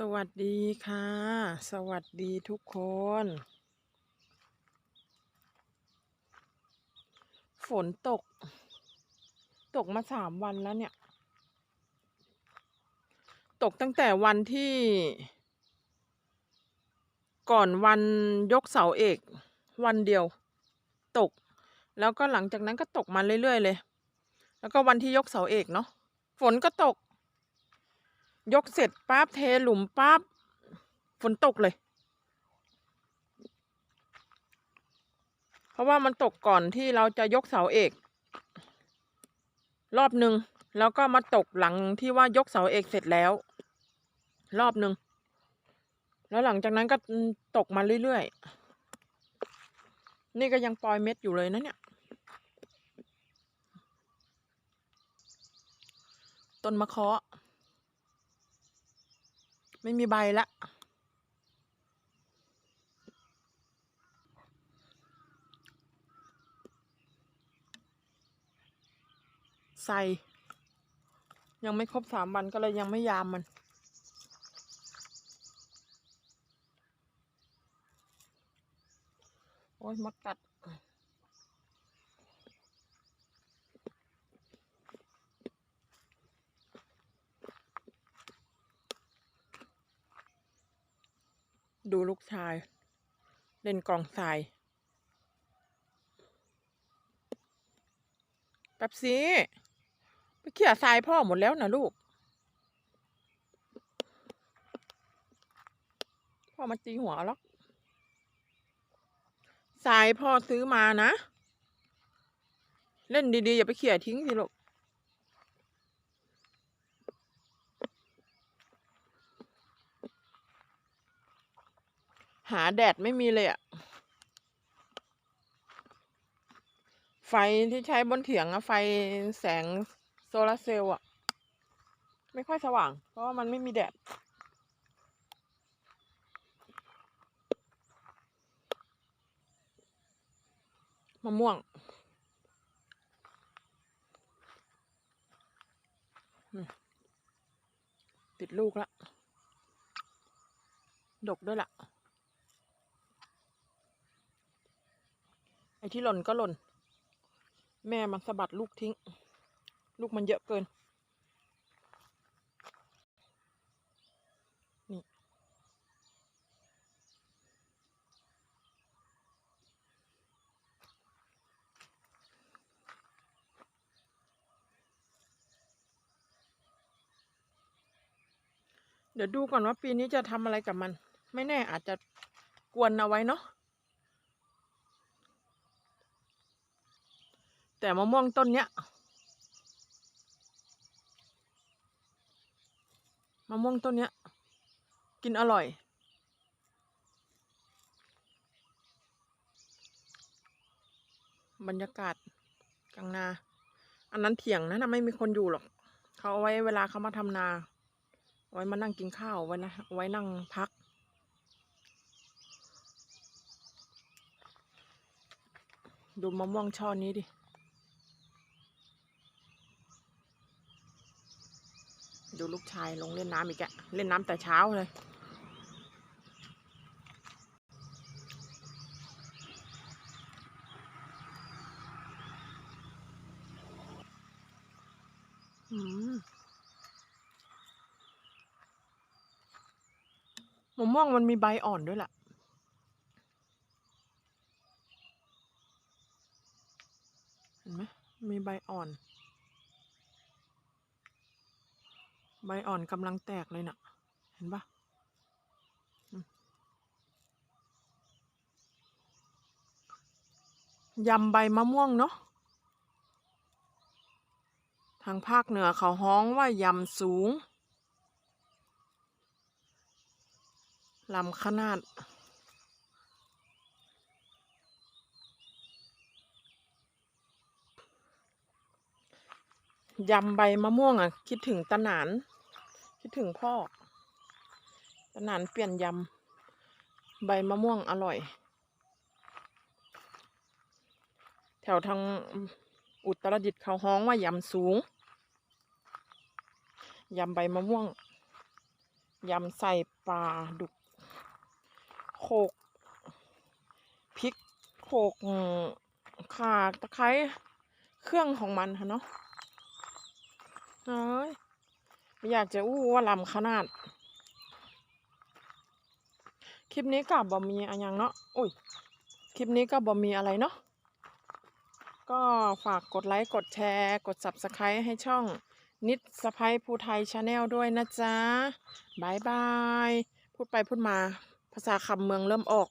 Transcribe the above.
สวัสดีค่ะ สวัสดีทุกคน ฝนตก ตกมาสามวันแล้วเนี่ย ตกตั้งแต่วันที่ ก่อนวันยกเสาเอก วันเดียว ตก แล้วก็หลังจากนั้นก็ตกมาเรื่อยๆเลย แล้วก็วันที่ยกเสาเอกเนาะฝนก็ตก ยกเสร็จปั๊บเทหลุมปั๊บฝนตกเลย เพราะว่ามันตกก่อนที่เราจะยกเสาเอก รอบหนึ่งแล้วก็มาตกหลังที่ว่ายกเสาเอกเสร็จแล้ว รอบหนึ่งแล้วหลังจากนั้นก็ตกมาเรื่อยๆ นี่ก็ยังปล่อยเม็ดอยู่เลยนะเนี่ย ต้นมะเคาะ ไม่มีใบละใส่ ยังไม่ครบสามวันก็เลยยังไม่ยามมัน โอ้ยมดกัด ดูลูกชาย เล่นกองทรายแป๊บซีไปเขี่ยทรายพ่อหมดแล้วนะลูก พ่อมาตีหัวหรอกทรายพ่อซื้อมานะ เล่นดีๆ อย่าไปเขี่ยทิ้งสิลูก หาแดดไม่มีเลยอะไฟที่ใช้บนเถียงอะไฟแสงโซลาร์เซลล์อะไม่ค่อยสว่าง เพราะว่ามันไม่มีแดด มะม่วง ติดลูกละ ดกด้วยล่ะ อ้ที่หล่นก็หล่น แม่มันสะบัดลูกทิ้ง ลูกมันเยอะเกิน นี่ เดี๋ยวดูก่อนว่าปีนี้จะทำอะไรกับมัน ไม่แน่อาจจะกวนเอาไว้เนาะ แต่มะม่วงต้นเนี้ยมะม่วงต้นเนี้ย กินอร่อย บรรยากาศกลางนา อันนั้นเถียงนะนะไม่มีคนอยู่หรอก เขาเอาไว้เวลาเขามาทำนา ไว้มานั่งกินข้าวไว้นะไว้นั่งพักดูมะม่วงช่อนี้ดิ ดูลูกชายลงเล่นน้ำอีกอะเล่นน้ำแต่เช้าเลยอืมมะม่วงมันมีใบอ่อนด้วยล่ะเห็นไหมมีใบอ่อน ใบอ่อนกำลังแตกเลยน่ะ เห็นปะยำใบมะม่วงเนาะ ทางภาคเหนือเขาฮ้องว่ายำสูง ลำขนาด ยำใบมะม่วงอะ คิดถึงตะหนาน คิดถึงพ่อตะหนานเปลี่ยนยำ ใบมะม่วงอร่อย แถวทางอุตรดิตถ์เขาฮ้องว่ายำสูง ยำใบมะม่วง ยำใส่ปลาดุก โขกพริกโขกข่าตะไคร้เครื่องของมันค่ะเนาะเอ้ย อยากจะอู้ว่าลำขนาด คลิปนี้กับบอมีอะไรย่างเนาะอุ้ยคลิปนี้ก็บอมีอะไรเนาะก็ฝากกดไลค์กดแชร์ กด Subscribe ให้ช่องนิดสะพ้ยภูไทยชาแนลด้วยนะจ๊ะบายบาย พูดไปพูดมา ภาษาคำเมืองเริ่มออก